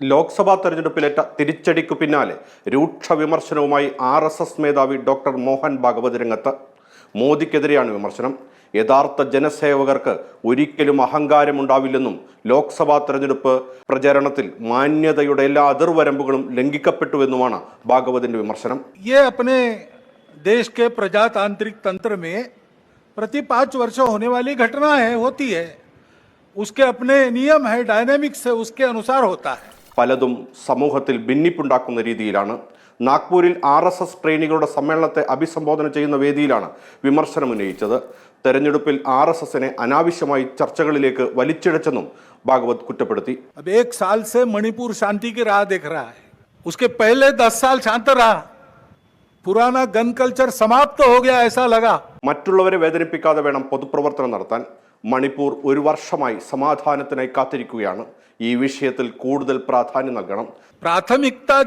ലോക്സഭാ തെരഞ്ഞെടുപ്പിലേറ്റ തിരിച്ചടിക്കു പിന്നാലെ രൂക്ഷ വിമർശനവുമായി ആർ എസ് എസ് മേധാവി ഡോക്ടർ മോഹൻ ഭാഗവത് രംഗത്ത് മോദിക്കെതിരെയാണ് വിമർശനം യഥാർത്ഥ ജനസേവകർക്ക് ഒരിക്കലും അഹങ്കാരമുണ്ടാവില്ലെന്നും ലോക്സഭാ തെരഞ്ഞെടുപ്പ് പ്രചരണത്തിൽ മാന്യതയുടെ എല്ലാ അതിർവരമ്പുകളും ലംഘിക്കപ്പെട്ടുവെന്നുമാണ് ഭാഗവതിന്റെ വിമർശനം ये अपने देश के प्रजातांत्रिक तंत्र में प्रति पाँच वर्षों होने वाली घटना है होती है उसके अपने नियम है डायनेमिक्स है उसके अनुसार होता है പലതും സമൂഹത്തിൽ ഭിന്നിപ്പുണ്ടാക്കുന്ന രീതിയിലാണ് നാഗ്പൂരിൽ ആർ എസ് എസ് ട്രെയിനികളുടെ സമ്മേളനത്തെ അഭിസംബോധന ചെയ്യുന്ന വേദിയിലാണ് വിമർശനം ഉന്നയിച്ചത് തെരഞ്ഞെടുപ്പിൽ ആർ എസ് എസിനെ അനാവശ്യമായി ചർച്ചകളിലേക്ക് വലിച്ചിഴച്ചെന്നും ഭാഗവത് കുറ്റപ്പെടുത്തി अब एक साल से मणिपुर शांति की राह देख रहा है उसके पहले दस साल शांत रहा पुराना गन कल्चर समाप्त हो गया ऐसा लगा മറ്റുള്ളവരെ വേദനിപ്പിക്കാതെ വേണം പൊതുപ്രവർത്തനം നടത്താൻ മണിപ്പൂർ ഒരു വർഷമായി സമാധാനത്തിനായി കാത്തിരിക്കുകയാണ്. ഈ വിഷയത്തിൽ കൂടുതൽ പ്രാധാന്യം നൽകണം. പ്രാഥമികത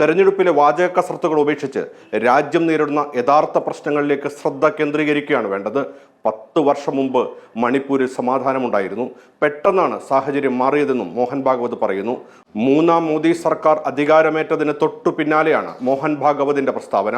തെരഞ്ഞെടുപ്പിലെ വാചക കസർത്തുകൾ ഉപേക്ഷിച്ച് രാജ്യം നേരിടുന്ന യഥാർത്ഥ പ്രശ്നങ്ങളിലേക്ക് ശ്രദ്ധ കേന്ദ്രീകരിക്കുകയാണ് വേണ്ടത്. പത്ത് വർഷം മുമ്പ് മണിപ്പൂരിൽ സമാധാനമുണ്ടായിരുന്നു. പെട്ടെന്നാണ് സാഹചര്യം മാറിയതെന്നും മോഹൻ ഭാഗവത് പറയുന്നു. മൂന്നാം മോദി സർക്കാർ അധികാരമേറ്റതിന് തൊട്ടു പിന്നാലെയാണ് മോഹൻ ഭാഗവതിന്റെ പ്രസ്താവന.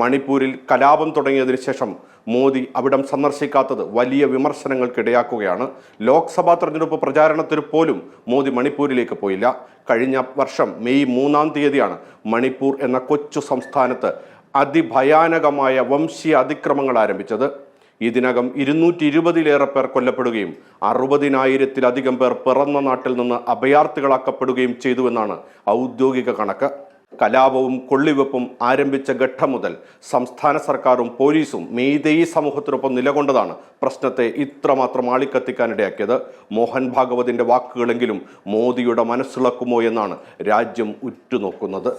മണിപ്പൂരിൽ കലാപം തുടങ്ങിയതിനു ശേഷം മോദി അവിടം സന്ദർശിക്കാത്തത് വലിയ വിമർശനങ്ങൾക്കിടയാക്കുകയാണ്. ലോക്സഭാ തെരഞ്ഞെടുപ്പ് പ്രചാരണത്തിന് പോലും മോദി മണിപ്പൂരിലേക്ക് പോയില്ല. കഴിഞ്ഞ വർഷം മെയ് മൂന്നാം തീയതിയാണ് മണിപ്പൂർ എന്ന കൊച്ചു സംസ്ഥാനത്ത് അതിഭയാനകമായ വംശീയ അതിക്രമങ്ങൾ ആരംഭിച്ചത്. ഇതിനകം ഇരുന്നൂറ്റി ഇരുപതിലേറെ പേർ കൊല്ലപ്പെടുകയും അറുപതിനായിരത്തിലധികം പേർ പിറന്ന നാട്ടിൽ നിന്ന് അഭയാർത്ഥികളാക്കപ്പെടുകയും ചെയ്തുവെന്നാണ് ഔദ്യോഗിക കണക്ക്. കലാപവും കൊള്ളിവെപ്പും ആരംഭിച്ച ഘട്ടം മുതൽ സംസ്ഥാന സർക്കാരും പോലീസും മെയ്തേയി സമൂഹത്തിനൊപ്പം നിലകൊണ്ടതാണ് പ്രശ്നത്തെ ഇത്രമാത്രം ആളിക്കത്തിക്കാനിടയാക്കിയത്. മോഹൻ ഭാഗവതിന്റെ വാക്കുകളെങ്കിലും മോദിയുടെ മനസ്സിളക്കുമോ എന്നാണ് രാജ്യം ഉറ്റുനോക്കുന്നത്.